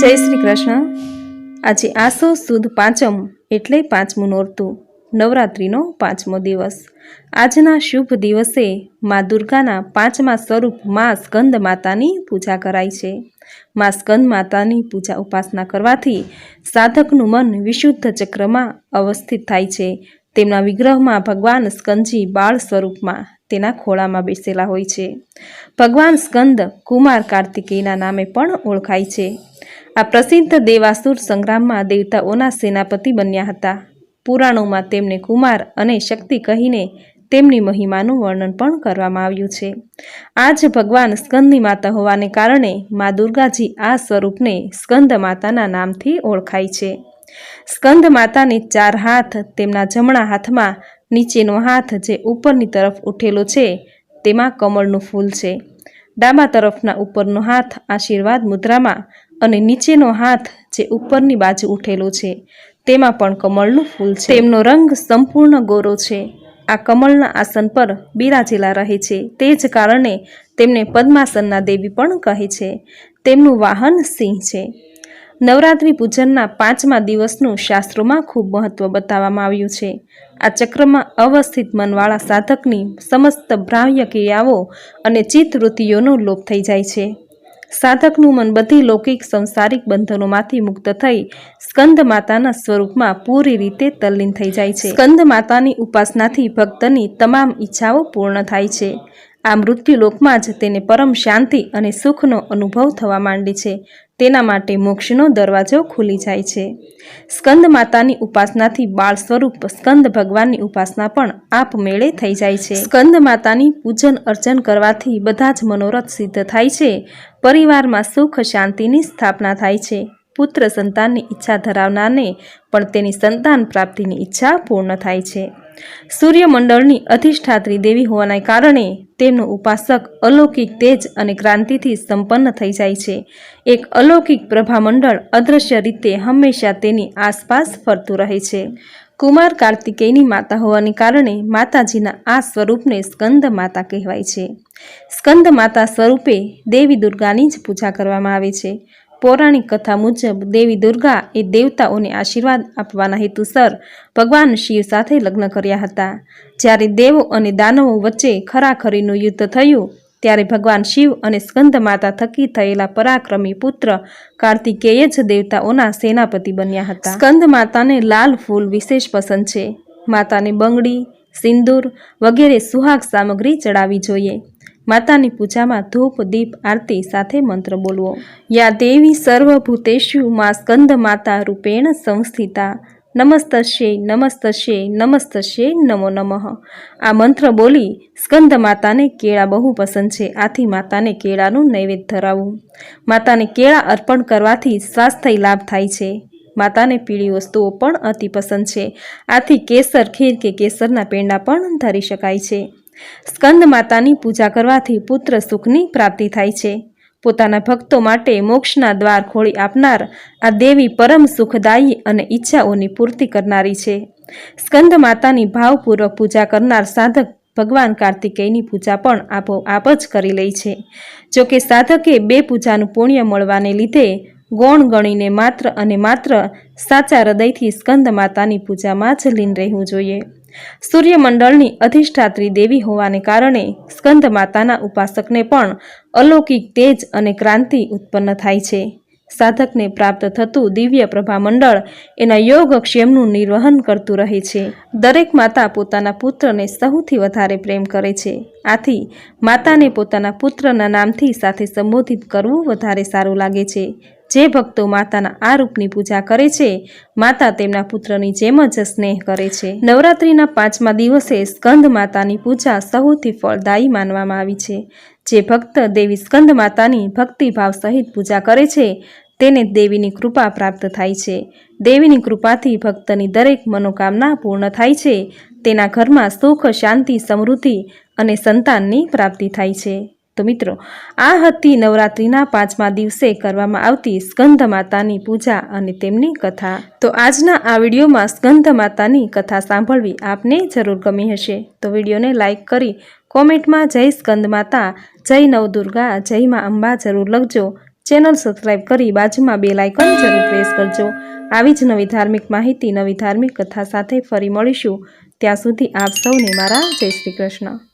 જય શ્રી કૃષ્ણ. આજે આસો સુદ પાંચમ એટલે પાંચમું નોરતું, નવરાત્રિનો પાંચમો દિવસ. આજના શુભ દિવસે મા દુર્ગાના પાંચમા સ્વરૂપ મા સ્કંદ માતાની પૂજા કરાય છે. મા સ્કંદ માતાની પૂજા ઉપાસના કરવાથી સાધકનું મન વિશુદ્ધ ચક્રમાં અવસ્થિત થાય છે. તેમના વિગ્રહમાં ભગવાન સ્કંદજી બાળ સ્વરૂપમાં તેના ખોળામાં બેસેલા હોય છે. ભગવાન સ્કંદ કુમાર કાર્તિકેયના નામે પણ ઓળખાય છે. આ પ્રસિદ્ધ દેવાસુર સંગ્રામમાં દેવતાઓના સેનાપતિ બન્યા હતા. પુરાણોમાં તેમને કુમાર અને શક્તિ કહીને તેમની મહિમાનું વર્ણન પણ કરવામાં આવ્યું છે. આજ ભગવાન સ્કંદની માતા હોવાને કારણે મા દુર્ગાજી આ સ્વરૂપને સ્કંદ માતાના નામથી ઓળખાય છે. સ્કંદ માતાને ચાર હાથ, તેમના જમણા હાથમાં નીચેનો હાથ જે ઉપરની તરફ ઉઠેલો છે, તેમાં કમળનું ફૂલ છે. ડાબા તરફના ઉપરનો હાથ આશીર્વાદ મુદ્રામાં અને નીચેનો હાથ જે ઉપરની બાજુ ઉઠેલો છે, તેમાં પણ કમળનું ફૂલ છે. તેમનો રંગ સંપૂર્ણ ગોરો છે. આ કમળના આસન પર બિરાજેલા રહે છે. તે જ કારણે તેમને પદ્માસનના દેવી પણ કહે છે. તેમનું વાહન સિંહ છે. નવરાત્રિ પૂજનના પાંચમા દિવસનું શાસ્ત્રોમાં ખૂબ મહત્વ બતાવવામાં આવ્યું છે. આ ચક્રમાં અવસ્થિત મનવાળા સાધકની સમસ્ત ભ્રાવ્ય ક્રિયાઓ અને ચિત્તવૃત્તિઓનો લોપ થઈ જાય છે. સાધકનું મન બધી લૌકિક સંસારિક બંધનોમાંથી મુક્ત થઈ સ્કંદ માતાના સ્વરૂપમાં પૂરી રીતે તલ્લીન થઈ જાય છે. સ્કંદ માતાની ઉપાસનાથી ભક્તની તમામ ઈચ્છાઓ પૂર્ણ થાય છે. આ મૃત્યુલોકમાં જ તેને પરમ શાંતિ અને સુખનો અનુભવ થવા માંડે છે. તેના માટે મોક્ષનો દરવાજો ખુલી જાય છે. સ્કંદ માતાની ઉપાસનાથી બાળ સ્વરૂપ સ્કંદ ભગવાનની ઉપાસના પણ આપમેળે થઈ જાય છે. સ્કંદ માતાની પૂજન અર્ચન કરવાથી બધા જ મનોરથ સિદ્ધ થાય છે. પરિવારમાં સુખ શાંતિની સ્થાપના થાય છે. પુત્ર સંતાનની ઈચ્છા ધરાવનારને પણ તેની સંતાન પ્રાપ્તિની ઈચ્છા પૂર્ણ થાય છે. સૂર્યમંડળની અધિષ્ઠાત્રી દેવી હોવાના કારણે તેમનો ઉપાસક અલૌકિક તેજ અને ક્રાંતિથી સંપન્ન થઈ જાય છે. એક અલૌકિક પ્રભામંડળ અદૃશ્ય રીતે હંમેશા તેની આસપાસ ફરતું રહે છે. કુમાર કાર્તિકેયની માતા હોવાને કારણે માતાજીના આ સ્વરૂપને સ્કંદ માતા કહેવાય છે. સ્કંદ માતા સ્વરૂપે દેવી દુર્ગાની જ પૂજા કરવામાં આવે છે. પૌરાણિક કથા મુજબ દેવી દુર્ગા એ દેવતાઓને આશીર્વાદ આપવાના હેતુસર ભગવાન શિવ સાથે લગ્ન કર્યા હતા. જ્યારે દેવો અને દાનવો વચ્ચે ખરાખરીનું યુદ્ધ થયું, ત્યારે ભગવાન શિવ અને સ્કંદ માતા થકી થયેલા પરાક્રમી પુત્ર કાર્તિકેય જ દેવતાઓના સેનાપતિ બન્યા હતા. સ્કંદ માતાને લાલ ફૂલ વિશેષ પસંદ છે. માતાને બંગડી, સિંદૂર વગેરે સુહાગ સામગ્રી ચડાવવી જોઈએ. માતાની પૂજામાં ધૂપ, દીપ, આરતી સાથે મંત્ર બોલવો. યા દેવી સર્વભૂતેશુ મા સ્કંદ માતા રૂપેણ સંસ્થિતા. નમસ્તશે નમસ્તસ્યે નમસ્તસ્યે નમો નમઃ. આ મંત્ર બોલી સ્કંદ માતાને કેળા બહુ પસંદ છે. આથી માતાને કેળાનું નૈવેદ્ય ધરાવવું માતાને કેળા અર્પણ કરવાથી સ્વાસ્થ્ય લાભ થાય છે. માતાને પીળી વસ્તુઓ પણ અતિ પસંદ છે. આથી કેસર ખીર કે કેસરના પેંડા પણ ધરી શકાય છે. સ્કંદ માતાની પૂજા કરવાથી પુત્ર સુખની પ્રાપ્તિ થાય છે. પોતાના ભક્તો માટે મોક્ષના દ્વાર ખોલી આપનાર આ દેવી પરમ સુખદાયી અને ઈચ્છાઓની પૂર્તિ કરનારી છે. સ્કંદ માતાની ભાવપૂર્વક પૂજા કરનાર સાધક ભગવાન કાર્તિકેયની પૂજા પણ આપો આપ જ કરી લે છે. જોકે સાધકે બે પૂજાનું પુણ્ય મળવાને લીધે ગોણ ગણીને માત્ર અને માત્ર સાચા હૃદયથી સ્કંદ માતાની પૂજામાં જ લીન રહેવું જોઈએ. સૂર્યમંડળની અધિષ્ઠાત્રી દેવી હોવાને કારણે સ્કંદ માતાના ઉપાસકને પણ અલૌકિક તેજ અને ક્રાંતિ ઉત્પન્ન થાય છે. સાધકને પ્રાપ્ત થતું દિવ્ય પ્રભામંડળ એના યોગક્ષેમનું નિર્વહન કરતું રહે છે. દરેક માતા પોતાના પુત્રને સૌથી વધારે પ્રેમ કરે છે. આથી માતાને પોતાના પુત્રના નામથી સાથે સંબોધિત કરવું વધારે સારું લાગે છે. જે ભક્તો માતાના આ રૂપની પૂજા કરે છે, માતા તેમના પુત્રની જેમ જ સ્નેહ કરે છે. નવરાત્રિના પાંચમા દિવસે સ્કંદ માતાની પૂજા સૌથી ફળદાયી માનવામાં આવી છે. જે ભક્ત દેવી સ્કંદ માતાની ભક્તિભાવ સહિત પૂજા કરે છે, તેને દેવીની કૃપા પ્રાપ્ત થાય છે. દેવીની કૃપાથી ભક્તની દરેક મનોકામના પૂર્ણ થાય છે. તેના ઘરમાં સુખ, શાંતિ, સમૃદ્ધિ અને સંતાનની પ્રાપ્તિ થાય છે. તો મિત્રો, આ હતી નવરાત્રિના પાંચમા દિવસે કરવામાં આવતી સ્કંધ માતાની પૂજા અને તેમની કથા. તો આજના આ વિડીયોમાં સ્કંધ માતાની કથા સાંભળવી આપને જરૂર ગમી હશે. તો વિડીયોને લાઇક કરી કોમેન્ટમાં જય સ્કંદ માતા, જય નવદુર્ગા જય મા અંબા જરૂર લખજો. ચેનલ સબસ્ક્રાઇબ કરી બાજુમાં બે લાઇકન જરૂર પ્રેસ કરજો. આવી જ નવી ધાર્મિક માહિતી, નવી ધાર્મિક કથા સાથે ફરી મળીશું. ત્યાં સુધી આપ સૌને મારા જય શ્રી કૃષ્ણ.